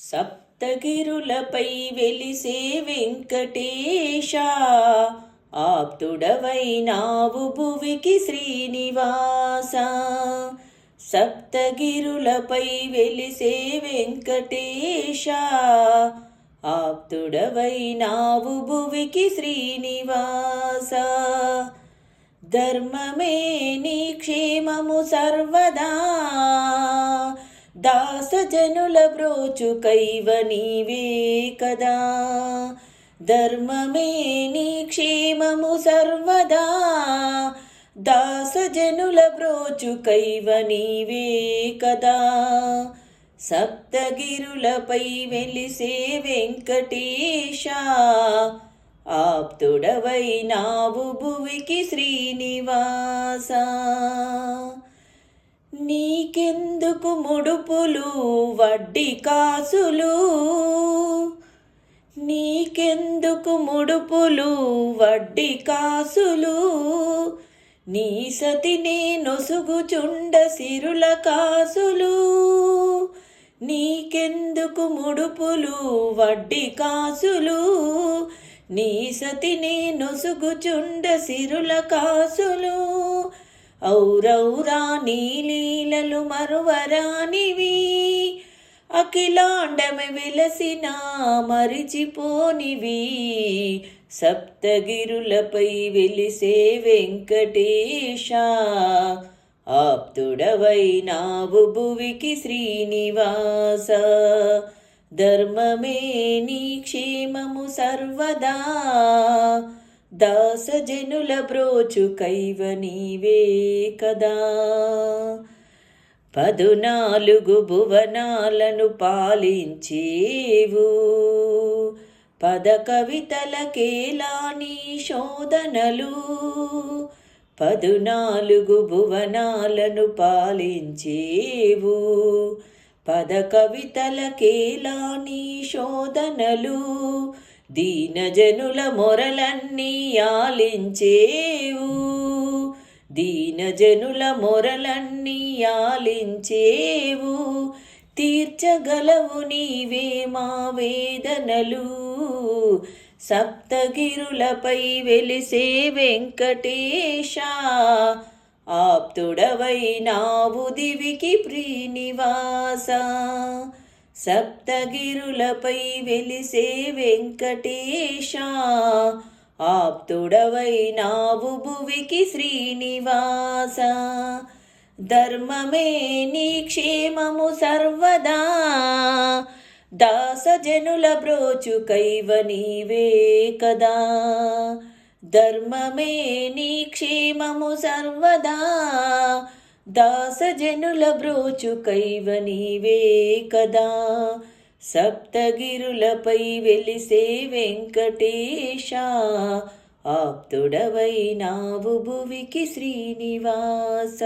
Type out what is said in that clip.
సప్తగిరులపై వెలిసే వెంకటేశ ఆప్తుడవైనావు భువికి శ్రీనివాస. సప్తగిరులపై వెలిసే వెంకటేశ ఆప్తుడవైనావు భువికి శ్రీనివాస. ధర్మమే నీ క్షేమము సర్వదా. దాసజనుల బ్రోచు కైవ నీవే కదా. ధర్మమే నీ క్షేమము సర్వదా. దాసజనుల బ్రోచు కైవ నీవే కదా. సప్తగిరులపై వెలిసే వెంకటేశ. ఆప్తుడవై నావు భువికి శ్రీనివాసా. నీకెందుకు ముడుపులు వడ్డీ కాసులు? నీకెందుకు ముడుపులు వడ్డీ కాసులు? నీ సతినే నొసుగుచుండ సిరుల కాసులు? నీకెందుకు ముడుపులు వడ్డీ కాసులు? నీ సతిని నొసుగుచుండ సిరుల కాసులు? ఔరౌరా నీలీలలు మరువరానివి. అఖిలాండమి విలసిన మరిచిపోనివి. సప్తగిరులపై వెలిసే వెంకటేశ. ఆప్తుడవైనావు భువికి శ్రీనివాస. ధర్మమే నీ క్షేమము సర్వదా. దాసజనుల బ్రోచు కైవ నీవే కదా. పదునాలుగు భువనాలను పాలించేవు. పద కవితలకేలా నీ శోధనలు. పదునాలుగు భువనాలను పాలించేవు. పద కవితలకేలా నీ శోధనలు. దీనజనుల మొరలన్నీ ఆలించేవు. దీనజనుల మొరలన్నీ ఆలించేవు. తీర్చగలవు నీవే మా వేదనలు. సప్తగిరులపై వెలిసే వెంకటేశ ఆప్తుడవై నావు దివికి ప్రీనివాస. సప్తగిరులపై వెలిసే వెంకటేశ ఆప్తుడవై నావు భువికి శ్రీనివాస. ధర్మమే నీ క్షేమము సర్వదా. దాసజనుల బ్రోచు కైవ నీవే కదా. ధర్మమే నీ క్షేమము సర్వదా. దాసజనుల బ్రోచు కైవ నీవే కదా. సప్తగిరులపై వెలిసే వెంకటేశ ఆప్తుడవై నావు భువికి శ్రీనివాస.